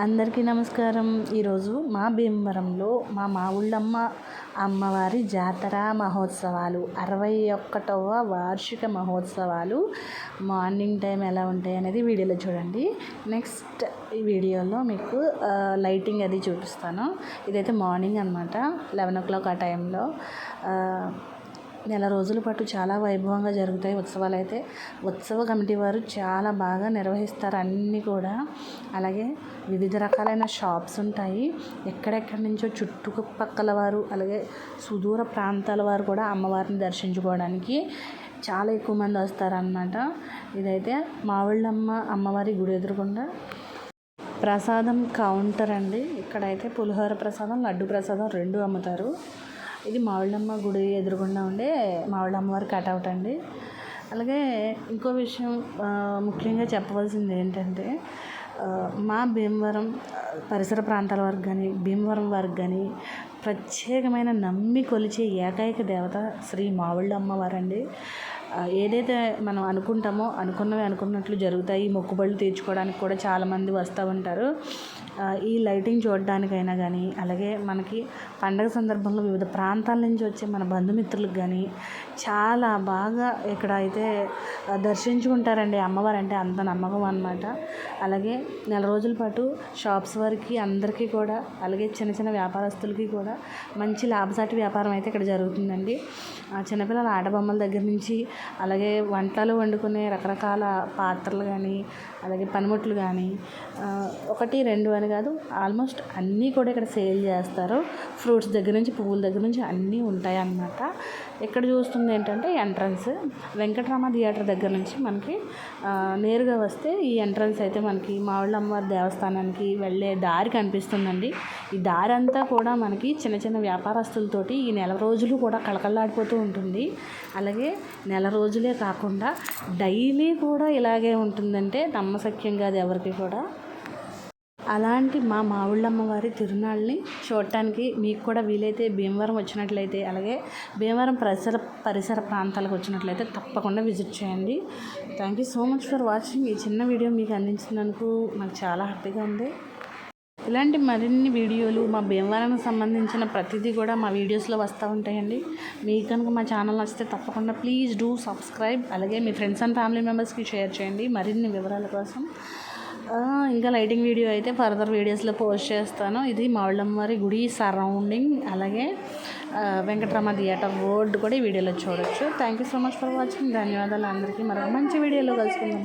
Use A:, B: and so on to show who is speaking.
A: అందరికీ నమస్కారం. ఈరోజు మా భీమవరంలో మా మావుళ్ళమ్మ అమ్మవారి జాతర మహోత్సవాలు అరవై ఒక్కటవ వార్షిక మహోత్సవాలు మార్నింగ్ టైం ఎలా ఉంటాయి అనేది వీడియోలో చూడండి. నెక్స్ట్ ఈ వీడియోలో మీకు లైటింగ్ అది చూపిస్తాను. ఇదైతే మార్నింగ్ అనమాట లెవెన్ ఓ క్లాక్ ఆ టైంలో. నెల రోజుల పాటు చాలా వైభవంగా జరుగుతాయి ఉత్సవాలు అయితే. ఉత్సవ కమిటీ వారు చాలా బాగా నిర్వహిస్తారు అన్నీ కూడా. అలాగే వివిధ రకాలైన షాప్స్ ఉంటాయి. ఎక్కడెక్కడి నుంచో చుట్టుపక్కల వారు అలాగే సుదూర ప్రాంతాల వారు కూడా అమ్మవారిని దర్శించుకోవడానికి చాలా ఎక్కువ మంది వస్తారనమాట ఇదైతే మావిళ్ళమ్మ అమ్మవారి గుడి ఎదురుకుండా ప్రసాదం కౌంటర్ అండి. ఇక్కడైతే పులిహోర ప్రసాదం లడ్డు ప్రసాదం రెండు అమ్ముతారు. ఇది మావిళ్ళమ్మ గుడి ఎదురుగుండా ఉండే మావిళ్ళమ్మ వారి కటౌట్ అండి. అలాగే ఇంకో విషయం ముఖ్యంగా చెప్పవలసింది ఏంటంటే మా భీమవరం పరిసర ప్రాంతాల వరకు కానీ భీమవరం వారికి కానీ ప్రత్యేకమైన నమ్మి కొలిచే ఏకైక దేవత శ్రీ మావిళ్ళమ్మ అమ్మవారండి ఏదైతే మనం అనుకుంటామో అనుకున్నవి అనుకున్నట్లు జరుగుతాయి. మొక్కుబళ్ళు తీర్చుకోవడానికి కూడా చాలామంది వస్తూ ఉంటారు. ఈ లైటింగ్ చూడడానికైనా కానీ అలాగే మనకి పండగ సందర్భంలో వివిధ ప్రాంతాల నుంచి వచ్చే మన బంధుమిత్రులకు కానీ చాలా బాగా ఇక్కడ అయితే దర్శించుకుంటారండి అమ్మవారు అంటే అంత నమ్మకం అన్నమాట. అలాగే నెల రోజుల పాటు షాప్స్ వారికి అందరికీ కూడా అలాగే చిన్న చిన్న వ్యాపారస్తులకి కూడా మంచి లాభసాటి వ్యాపారం అయితే ఇక్కడ జరుగుతుందండి. చిన్నపిల్లల ఆడబొమ్మల దగ్గర నుంచి అలాగే వంటలు వండుకునే రకరకాల పాత్రలు కానీ అలాగే పనిముట్లు కానీ ఒకటి రెండు అని కాదు ఆల్మోస్ట్ అన్నీ కూడా ఇక్కడ సేల్ చేస్తారు. ఫ్రూట్స్ దగ్గర నుంచి పువ్వుల దగ్గర నుంచి అన్నీ ఉంటాయి అన్నమాట. ఇక్కడ చూస్తుంది ఏంటంటే ఎంట్రన్స్. వెంకటరామ థియేటర్ దగ్గర నుంచి మనకి నేరుగా వస్తే ఈ ఎంట్రన్స్ అయితే మనకి మావిళ్ళ అమ్మవారి దేవస్థానానికి వెళ్ళే దారి కనిపిస్తుందండి. ఈ దారి అంతా కూడా మనకి చిన్న చిన్న వ్యాపారస్తులతోటి ఈ నెల రోజులు కూడా కళకళలాడిపోతూ ఉంటుంది. అలాగే నెల రోజులే కాకుండా డైలీ కూడా ఇలాగే ఉంటుందంటే నమ్మసక్యం కాదు ఎవరికి కూడా. అలాంటి మా మావుళ్ళమ్మ వారి తిరునాళ్ళని చూడటానికి మీకు కూడా వీలైతే భీమవరం వచ్చినట్లయితే అలాగే భీమవరం పరిసర పరిసర ప్రాంతాలకు వచ్చినట్లయితే తప్పకుండా విజిట్ చేయండి. Thank you so much for watching ఈ చిన్న వీడియో మీకు అందించినందుకు నాకు చాలా హ్యాపీగా ఉంది. ఇలాంటి మరిన్ని వీడియోలు మా భీమవరానికి సంబంధించిన ప్రతిదీ కూడా మా వీడియోస్లో వస్తూ ఉంటాయండి. మీకు కనుక మా ఛానల్ నచ్చితే తప్పకుండా ప్లీజ్ డూ సబ్స్క్రైబ్. అలాగే మీ ఫ్రెండ్స్ అండ్ ఫ్యామిలీ మెంబర్స్కి షేర్ చేయండి మరిన్ని వివరాల కోసం. ఇంకా లైటింగ్ వీడియో అయితే ఫర్దర్ వీడియోస్లో పోస్ట్ చేస్తాను. ఇది మావుళ్ళమ్మవారి గుడి సరౌండింగ్. అలాగే వెంకటరమ థియేటర్ రోడ్ కూడా ఈ వీడియోలో చూడొచ్చు. Thank you so much for watching ధన్యవాదాలు అందరికీ. మరొక మంచి వీడియోలో కలుసుకుందాం.